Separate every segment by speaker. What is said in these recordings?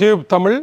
Speaker 1: Tube Tamil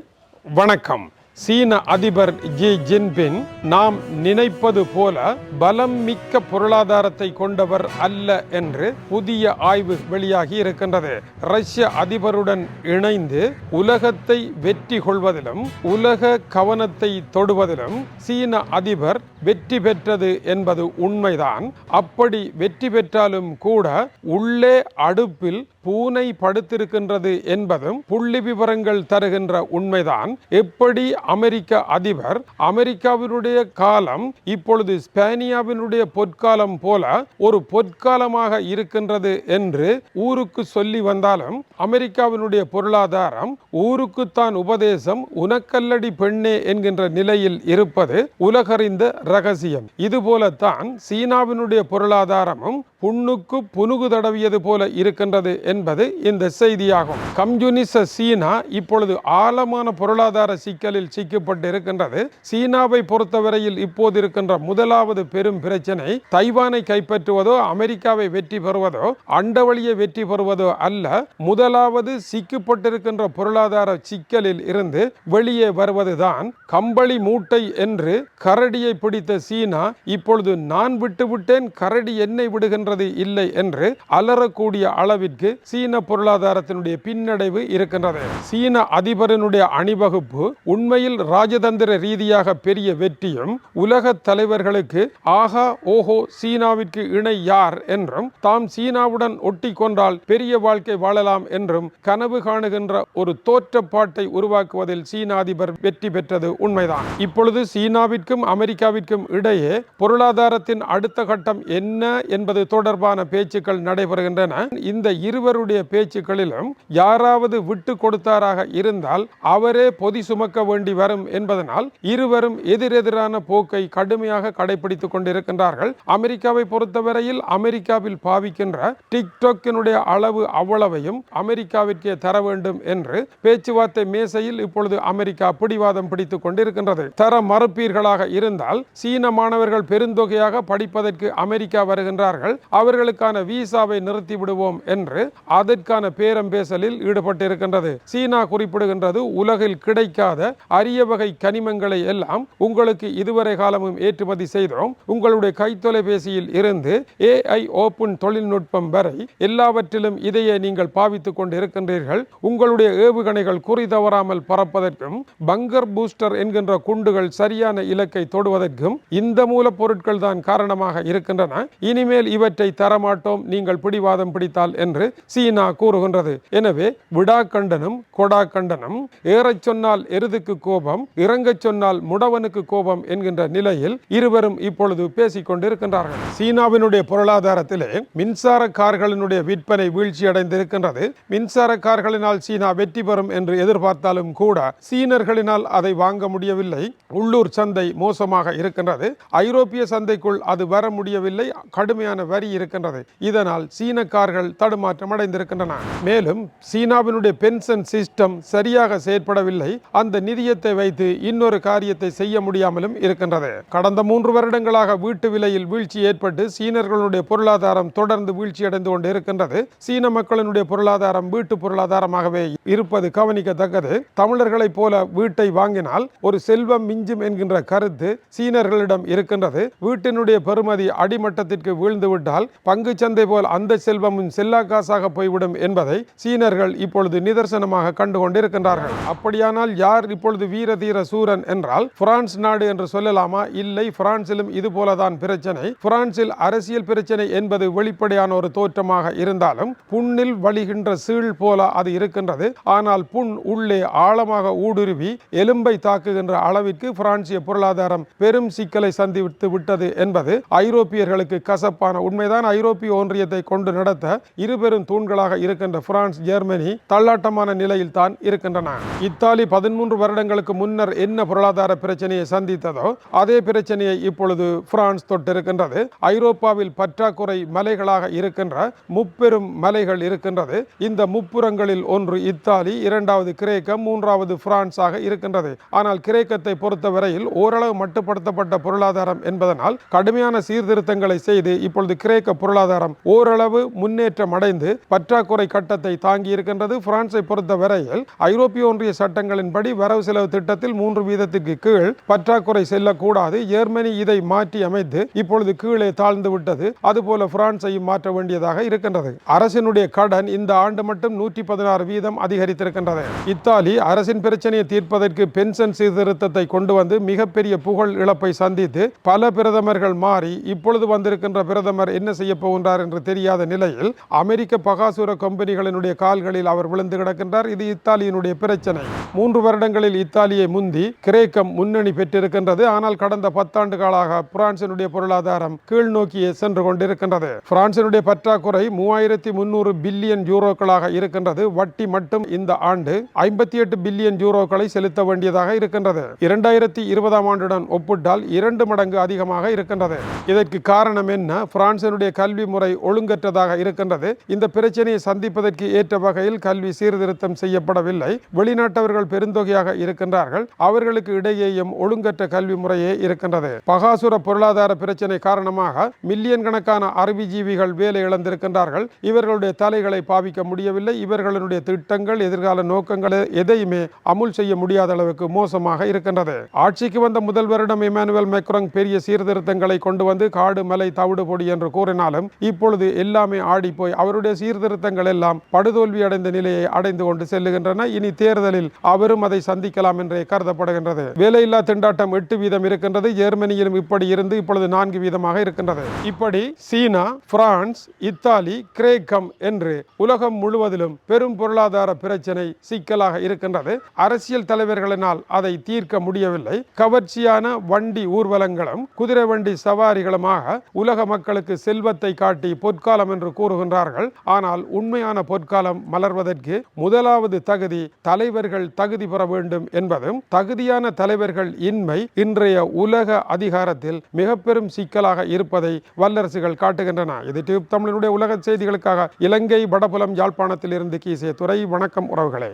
Speaker 1: வணக்கம். சீன அதிபர் ஜி ஜின்பின் நாம் நினைப்பது போல பலம் மிக்க பொருளாதாரத்தை கொண்டவர் அல்ல என்று புதிய ஆய்வு வெளியாகி இருக்கின்றது. ரஷ்ய அதிபருடன் இணைந்து உலகத்தை வெற்றி கொள்வதிலும் உலக கவனத்தை தொடுவதிலும் சீன அதிபர் வெற்றி பெற்றது என்பது உண்மைதான். அப்படி வெற்றி பெற்றாலும் கூட உள்ளே அடுப்பில் பூனை படுத்திருக்கின்றது என்பதும் புள்ளி விவரங்கள் தருகின்ற உண்மைதான். எப்படி அமெரிக்க அதிபர் அமெரிக்காவினுடைய காலம் இப்பொழுது ஸ்பேனியாவினுடைய பொற்காலம் போல ஒரு பொற்காலமாக இருக்கின்றது என்று ஊருக்கு சொல்லி வந்தாலும் அமெரிக்காவினுடைய பொருளாதாரம் ஊருக்குத்தான் உபதேசம் உனக்கல்லடி பெண்ணே என்கின்ற நிலையில் இருப்பது உலகறிந்த ரகசியம். இதுபோலத்தான் சீனாவினுடைய பொருளாதாரமும் புண்ணுக்கு புனுகு தடவியது போல இருக்கின்றது என்பது இந்த செய்தியாகும். கம்யூனிச சீனா இப்பொழுது ஆழமான பொருளாதார சிக்கலில் சிக்கப்பட்டு இருக்கின்றது சீனாவை பொறுத்தவரையில் இப்போது இருக்கின்ற முதலாவது பெரும் பிரச்சனை தைவானை கைப்பற்றுவதோ அமெரிக்காவை வெற்றி பெறுவதோ அண்டவழியை வெற்றி பெறுவதோ அல்ல முதலாவது சிக்கப்பட்டிருக்கின்ற பொருளாதார சிக்கலில் இருந்து வெளியே வருவதுதான் கம்பளி மூட்டை என்று கரடியை பிடித்த சீனா இப்பொழுது நான் விட்டுவிட்டேன் கரடி என்னை விடுகின்ற விடுகின்றது இல்லை என்று அலறக்கூடிய அளவிற்கு சீன பொருளாதாரத்தினுடைய பின்னடைவு இருக்கின்றது. சீன அதிபரனுடைய அணிவகுப்பு உண்மையில் ராஜதந்திர ரீதியாக பெரிய வெற்றியும் உலக தலைவர்களுக்கு ஆகா ஓஹோ சீனாவிற்கு இணை யார் என்றும் தாம் சீனாவுடன் ஒட்டி கொண்டால் பெரிய வாழ்க்கை வாழலாம் என்றும் கனவு காணுகின்ற ஒரு தோற்றப்பாட்டை உருவாக்குவதில் சீன அதிபர் வெற்றி பெற்றது உண்மைதான். இப்பொழுது சீனாவிற்கும் அமெரிக்காவிற்கும் இடையே பொருளாதாரத்தின் அடுத்த கட்டம் என்ன என்பது தொடர்பான பேச்சுக்கள் நடைபெறுகின்றன. இந்த இருவருடைய பேச்சுக்களிலும் யாராவது விட்டு கொடுத்தாராக இருந்தால் அவரே பொதி சுமக்க வேண்டி வரும் என்பதனால் இருவரும் எதிரெதிரான போக்கை கடுமையாக கடைபிடித்துக் கொண்டிருக்கின்றார்கள். அமெரிக்காவை பொறுத்தவரையில் அமெரிக்காவில் பாவிக்கின்ற டிக்டாக்கினுடைய அளவு அவ்வளவையும் அமெரிக்காவிற்கே தர வேண்டும் என்று பேச்சுவார்த்தை மேசையில் இப்பொழுது அமெரிக்கா பிடிவாதம் பிடித்துக் கொண்டிருக்கின்றது. தர மறுப்பீர்களாக இருந்தால் சீன மாணவர்கள் பெருந்தொகையாக படிப்பதற்கு அமெரிக்கா வருகின்றார்கள். அவர்களுக்கான விசாவை நிறுத்தி விடுவோம் என்று அதற்கான பேரம் பேசலில் ஈடுபட்டிருக்கின்றது. சீனா குறிப்பிடுகின்றது உலகில் கிடைக்காத அரிய வகை கனிமங்களை எல்லாம் உங்களுக்கு இதுவரை காலமும் ஏற்றுமதி செய்தோம். உங்களுடைய கைத்தொலைபேசியில் இருந்து ஏஐ ஓப்பன் தொழில்நுட்பம் வரை எல்லாவற்றிலும் இதையே நீங்கள் பாவித்துக் கொண்டு இருக்கின்றீர்கள் உங்களுடைய ஏவுகணைகள் குறி தவறாமல் பறப்பதற்கும் பங்கர் பூஸ்டர் என்கின்ற குண்டுகள் சரியான இலக்கை தொடுவதற்கும் இந்த மூலப்பொருட்கள் தான் காரணமாக இருக்கின்றன. இனிமேல் இவற்றை இவற்றை தரமாட்டோம். நீங்கள் பிடிவாதம் பிடித்தால் என்று சீனா கூறுகின்றது. எனவே விடா கண்டனம் கொடா கண்டனம் ஏறச் சொன்னால் எருதுக்கு கோபம் இறங்கச் சொன்னால் முடவனுக்கு கோபம் என்கின்ற நிலையில் இருவரும் இப்பொழுது பேசிக் கொண்டிருக்கின்றார்கள் சீனாவினுடைய பொருளாதாரத்திலே மின்சார கார்களினுடைய விற்பனை வீழ்ச்சி அடைந்திருக்கின்றது மின்சார கார்களினால் சீனா வெற்றி பெறும் என்று எதிர்பார்த்தாலும் கூட சீனர்களினால் அதை வாங்க முடியவில்லை. உள்ளூர் சந்தை மோசமாக இருக்கின்றது. ஐரோப்பிய சந்தைக்குள் அது வர முடியவில்லை. கடுமையான வரி மாறி இருக்கின்றது. இதனால் சீன கார்கள் தடுமாற்றம் அடைந்திருக்கின்றன. மேலும் சீனாவினுடைய பென்ஷன் சிஸ்டம் சரியாக செயற்படவில்லை. அந்த நிதியத்தை வைத்து இன்னொரு காரியத்தை செய்ய முடியாமலும் இருக்கின்றது. கடந்த மூன்று வருடங்களாக வீட்டு விலையில் வீழ்ச்சி ஏற்பட்டு சீனர்களுடைய பொருளாதாரம் தொடர்ந்து வீழ்ச்சியடைந்து கொண்டு இருக்கின்றது சீன மக்களினுடைய பொருளாதாரம் வீட்டு பொருளாதாரமாகவே இருப்பது கவனிக்கத்தக்கது. தமிழர்களைப் போல வீட்டை வாங்கினால் ஒரு செல்வம் மிஞ்சும் என்கின்ற கருத்து சீனர்களிடம் இருக்கின்றது. வீட்டினுடைய பெருமதி அடிமட்டத்திற்கு வீழ்ந்துவிட்டால் விட்டால் பங்கு சந்தை போல் அந்த செல்வமும் செல்லா காசாக போய்விடும் என்பதை சீனர்கள் இப்பொழுது நிதர்சனமாக கண்டு கொண்டிருக்கின்றார்கள் அப்படியானால் யார் இப்பொழுது வீர தீர சூரன் என்றால் பிரான்ஸ் நாடு என்று சொல்லலாமா? இல்லை பிரான்சிலும் இது போலதான் பிரச்சனை. பிரான்சில் அரசியல் பிரச்சனை என்பது வெளிப்படையான ஒரு தோற்றமாக இருந்தாலும் புண்ணில் வழிகின்ற சீழ் போல அது இருக்கின்றது. ஆனால் புண் உள்ளே ஆழமாக ஊடுருவி எலும்பை தாக்குகின்ற அளவிற்கு பிரான்சிய பொருளாதாரம் பெரும் சிக்கலை சந்தித்து விட்டது என்பது ஐரோப்பியர்களுக்கு கசப்பான உண்மை தான் ஐரோப்பிய ஒன்றியத்தை கொண்டு நடத்த இருபெரும் தூண்களாக இருக்கின்ற பிரான்ஸ் ஜெர்மனி தள்ளாட்டமான நிலையில் தான் இருக்கின்றன. இத்தாலி பதிமூன்று வருடங்களுக்கு முன்னர் என்ன பொருளாதார பிரச்சனையை சந்தித்ததோ அதே பிரச்சனையை இப்பொழுது பிரான்ஸ் தொட்டிருக்கின்றது. ஐரோப்பாவில் பற்றாக்குறை மலைகளாக இருக்கின்ற முப்பெரும் மலைகள் இருக்கின்றது. இந்த முப்புறங்களில் ஒன்று இத்தாலி இரண்டாவது கிரேக்கம் மூன்றாவது பிரான்ஸாக இருக்கின்றது. ஆனால் கிரேக்கத்தை பொறுத்தவரையில் ஓரளவு மட்டுப்படுத்தப்பட்ட பொருளாதாரம் என்பதனால் கடுமையான சீர்திருத்தங்களை செய்து இப்பொழுது கிரே கிரேக்க பொருளாதாரம் ஓரளவு முன்னேற்றம் அடைந்து பற்றாக்குறை கட்டத்தை தாங்கி இருக்கின்றது. பிரான்சை பொறுத்த வரையில் ஐரோப்பிய ஒன்றிய சட்டங்களின்படி வரவு செலவு திட்டத்தில் மூன்று வீதத்திற்கு கீழ் பற்றாக்குறை செல்லக்கூடாது. ஜெர்மனி இதை மாற்றி அமைத்து இப்பொழுது கீழே தாழ்ந்து விட்டது. அதுபோல பிரான்சையும் மாற்ற வேண்டியதாக இருக்கின்றது. அரசினுடைய கடன் இந்த ஆண்டு மட்டும் நூற்றி பதினாறு வீதம் அதிகரித்திருக்கின்றது. இத்தாலி அரசின் பிரச்சனையை தீர்ப்பதற்கு பென்ஷன் சீர்திருத்தத்தை கொண்டு வந்து மிகப்பெரிய புகழ் இழப்பை சந்தித்து பல பிரதமர்கள் மாறி இப்பொழுது வந்திருக்கின்ற பிரதமர் என்ன செய்ய போகின்றார் என்று தெரியாத நிலையில் அமெரிக்க பகாசுர கம்பெனிகளினுடைய கால்களில் அவர் விழுந்து கிடக்கின்றார். இது இத்தாலியினுடைய பிரச்சனை. மூன்று வருடங்களில் இத்தாலியை முந்தி கிரேக்கம் முன்னணி பெற்றிருக்கின்றது. ஆனால் கடந்த பத்தாண்டு காலாக பிரான்சினுடைய பொருளாதாரம் கீழ் நோக்கியே சென்று கொண்டிருக்கின்றது. பிரான்சினுடைய பற்றாக்குறை மூவாயிரத்தி முன்னூறு பில்லியன் யூரோக்களாக இருக்கின்றது. வட்டி மட்டும் இந்த ஆண்டு ஐம்பத்தி எட்டு பில்லியன் யூரோக்களை செலுத்த வேண்டியதாக இருக்கின்றது. இரண்டாயிரத்தி இருபதாம் ஆண்டுடன் ஒப்பிட்டால் இரண்டு மடங்கு அதிகமாக இருக்கின்றது. இதற்கு காரணம் என்ன? பிரான்சின் பிரான்சினுடைய கல்வி முறை ஒழுங்கற்றதாக இருக்கின்றது. இந்த பிரச்சனையை சந்திப்பதற்கு ஏற்ற வகையில் கல்வி சீர்திருத்தம் செய்யப்படவில்லை. வெளிநாட்டவர்கள் பெருந்தொகையாக இருக்கின்றார்கள். அவர்களுக்கு இடையேயும் ஒழுங்கற்ற கல்வி முறையே இருக்கின்றது. பகாசுர பொருளாதார பிரச்சனை காரணமாக மில்லியன் கணக்கான அறிவுஜீவிகள் வேலை இழந்திருக்கின்றார்கள். இவர்களுடைய தலைகளை பாவிக்க முடியவில்லை. இவர்களுடைய திட்டங்கள் எதிர்கால நோக்கங்கள் எதையுமே அமுல் செய்ய முடியாத அளவுக்கு மோசமாக இருக்கின்றது. ஆட்சிக்கு வந்த முதல் வருடம் இமானுவேல் பெரிய சீர்திருத்தங்களை கொண்டு வந்து காடு மலை தவிடு பொடி என்று கூறினாலும் இப்பொழுது எல்லாமே ஆடிப்போய் அவருடைய சீர்திருத்தங்கள் எல்லாம் படுதோல்வி அடைந்த நிலையை அடைந்து கொண்டு செல்லுகின்றன. இனி தேர்தலில் அவரும் அதை சந்திக்கலாம் என்றே கருதப்படுகின்றது. வேலையில்லா திண்டாட்டம் எட்டு வீதம் இருக்கின்றது. ஜெர்மனியிலும் இப்படி இருந்து இப்பொழுது நான்கு வீதமாக இருக்கின்றது. இப்படி சீனா பிரான்ஸ் இத்தாலி கிரேக்கம் என்று உலகம் முழுவதிலும் பெரும் பொருளாதார பிரச்சனை சிக்கலாக இருக்கின்றது. அரசியல் தலைவர்களினால் அதை தீர்க்க முடியவில்லை. கவர்ச்சியான வண்டி ஊர்வலங்களும் குதிரை வண்டி சவாரிகளுமாக உலக மக்களுக்கு செல்வத்தை காட்டி பொற்காலம் என்று கூறுகின்றார்கள். ஆனால் உண்மையான பொற்காலம் மலர்வதற்கு முதலாவது தகுதி தலைவர்கள் தகுதி பெற வேண்டும் என்பதும் தகுதியான தலைவர்கள் இன்மை இன்றைய உலக அதிகாரத்தில் மிக பெரும் சிக்கலாக இருப்பதை வல்லரசுகள் காட்டுகின்றன. இது டியூப் தமிழனுடைய உலக செய்திகளுக்காக இலங்கை வடபுலம் யாழ்ப்பாணத்தில் இருந்து கீசிய துறை வணக்கம் உறவுகளே.